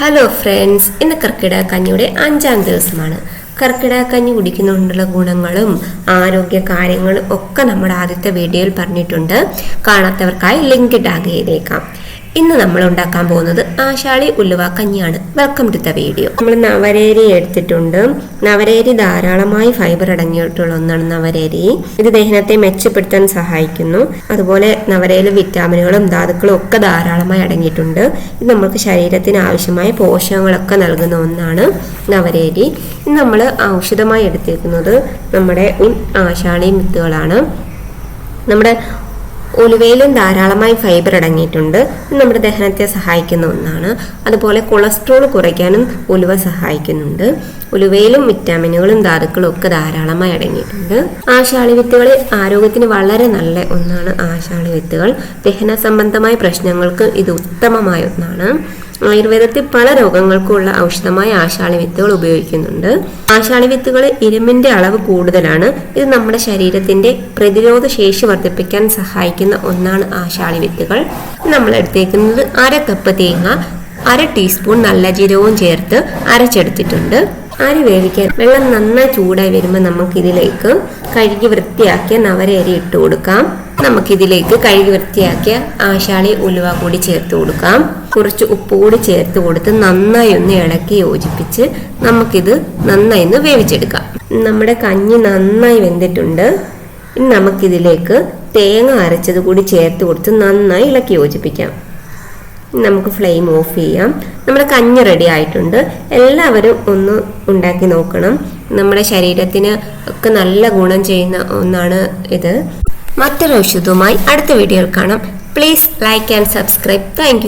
Hello friends ഇന്ന് കർക്കിടക കഞ്ഞിയുടെ അഞ്ചാം ദിവസമാണ്. കർക്കിടക കഞ്ഞി കുടിക്കുന്നതുകൊണ്ടുള്ള ഗുണങ്ങളും ആരോഗ്യ കാര്യങ്ങളും ഒക്കെ നമ്മുടെ ആദ്യത്തെ വീഡിയോയിൽ പറഞ്ഞിട്ടുണ്ട്. കാണാത്തവർക്കായി ലിങ്ക് ടാഗ് ചെയ്തേക്കാം. ഇന്ന് നമ്മൾ ഉണ്ടാക്കാൻ പോകുന്നത് ആശാളി ഉലുവ കഞ്ഞിയാണ്. വെൽക്കം ടു ദ വീഡിയോ നമ്മൾ നവരേരി എടുത്തിട്ടുണ്ട്. നവരേരി ധാരാളമായി ഫൈബർ അടങ്ങിയിട്ടുള്ള ഒന്നാണ് നവരേരി. ഇത് ദഹനത്തെ മെച്ചപ്പെടുത്താൻ സഹായിക്കുന്നു. അതുപോലെ നവരയിൽ വിറ്റാമിനുകളും ധാതുക്കളും ഒക്കെ ധാരാളമായി അടങ്ങിയിട്ടുണ്ട്. ഇത് നമുക്ക് ശരീരത്തിന് ആവശ്യമായ പോഷകങ്ങളൊക്കെ നൽകുന്ന ഒന്നാണ് നവരേരി. ഇത് നമ്മൾ ഔഷധമായി എടുത്തിരിക്കുന്നത് നമ്മുടെ ഉൻ ആശാളി വിത്തുകളാണ് നമ്മുടെ ഉലുവയിലും ധാരാളമായി ഫൈബർ അടങ്ങിയിട്ടുണ്ട്. നമ്മുടെ ദഹനത്തെ സഹായിക്കുന്ന ഒന്നാണ്. അതുപോലെ കൊളസ്ട്രോൾ കുറയ്ക്കാനും ഉലുവ സഹായിക്കുന്നുണ്ട്. ഉലുവയിലും വിറ്റാമിനുകളും ധാതുക്കളും ഒക്കെ ധാരാളമായി അടങ്ങിയിട്ടുണ്ട്. ആശാളി വിത്തുകൾ ആരോഗ്യത്തിന് വളരെ നല്ല ഒന്നാണ് ആശാളി വിത്തുകൾ. ദഹന സംബന്ധമായ പ്രശ്നങ്ങൾക്ക് ഇത് ഉത്തമമായ ഒന്നാണ്. ആയുർവേദത്തിൽ പല രോഗങ്ങൾക്കുള്ള ഔഷധമായ ആശാളി വിത്തുകൾ ഉപയോഗിക്കുന്നുണ്ട്. ആശാളി വിത്തുകൾ ഇരുമ്പിന്റെ അളവ് കൂടുതലാണ്. ഇത് നമ്മുടെ ശരീരത്തിന്റെ പ്രതിരോധ ശേഷി വർദ്ധിപ്പിക്കാൻ സഹായിക്കുന്ന ഒന്നാണ് ആശാളി വിത്തുകൾ നമ്മൾ എടുത്തേക്കുന്നത് അര കപ്പ് തേങ്ങ അര ടീസ്പൂൺ നല്ല ജീരകവും ചേർത്ത് അരച്ചെടുത്തിട്ടുണ്ട്. അരി വേവിക്കാൻ വെള്ളം നന്നായി ചൂടായി വരുമ്പോൾ നമുക്കിതിലേക്ക് കഴുകി വൃത്തിയാക്കിയ നവരരി ഇട്ട് കൊടുക്കാം. നമുക്കിതിലേക്ക് കഴുകി വൃത്തിയാക്കിയ ആശാളി ഉലുവ കൂടി ചേർത്ത് കൊടുക്കാം. കുറച്ച് ഉപ്പ് കൂടി ചേർത്ത് കൊടുത്ത് നന്നായി ഒന്ന് ഇളക്കി യോജിപ്പിച്ച് നമുക്കിത് നന്നായി ഒന്ന് വേവിച്ചെടുക്കാം. നമ്മുടെ കഞ്ഞി നന്നായി വെന്തിട്ടുണ്ട്. ഇനി നമുക്കിതിലേക്ക് തേങ്ങ അരച്ചത് കൂടി ചേർത്ത് കൊടുത്ത് നന്നായി ഇളക്കി യോജിപ്പിക്കാം. നമുക്ക് ഫ്ലെയിം ഓഫ് ചെയ്യാം. നമ്മുടെ കഞ്ഞി റെഡി ആയിട്ടുണ്ട്. എല്ലാവരും ഒന്ന് ഉണ്ടാക്കി നോക്കണം. നമ്മുടെ ശരീരത്തിന് ഒക്കെ നല്ല ഗുണം ചെയ്യുന്ന ഒന്നാണ് ഇത്. മറ്റൊരു വിഷയവുമായി അടുത്ത വീഡിയോയിൽ കാണാം. Please like and subscribe thank